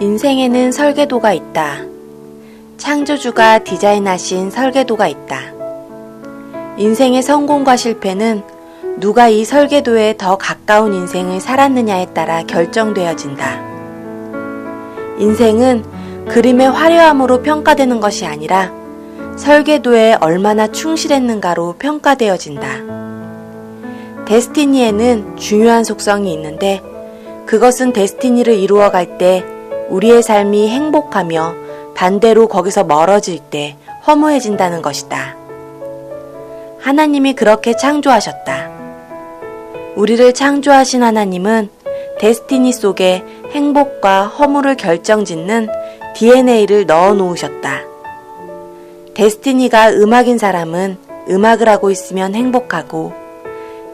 인생에는 설계도가 있다. 창조주가 디자인하신 설계도가 있다. 인생의 성공과 실패는 누가 이 설계도에 더 가까운 인생을 살았느냐에 따라 결정되어진다. 인생은 그림의 화려함으로 평가되는 것이 아니라 설계도에 얼마나 충실했는가로 평가되어진다. 데스티니에는 중요한 속성이 있는데 그것은 데스티니를 이루어갈 때 우리의 삶이 행복하며 반대로 거기서 멀어질 때 허무해진다는 것이다. 하나님이 그렇게 창조하셨다. 우리를 창조하신 하나님은 데스티니 속에 행복과 허무를 결정짓는 DNA를 넣어 놓으셨다. 데스티니가 음악인 사람은 음악을 하고 있으면 행복하고,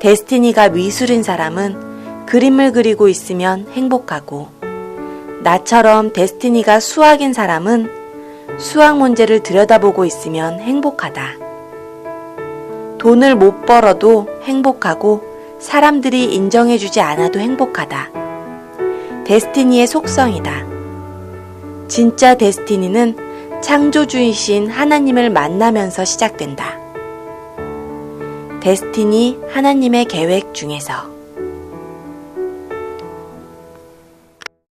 데스티니가 미술인 사람은 그림을 그리고 있으면 행복하고, 나처럼 데스티니가 수학인 사람은 수학 문제를 들여다보고 있으면 행복하다. 돈을 못 벌어도 행복하고 사람들이 인정해주지 않아도 행복하다. 데스티니의 속성이다. 진짜 데스티니는 창조주이신 하나님을 만나면서 시작된다. 데스티니 하나님의 계획 중에서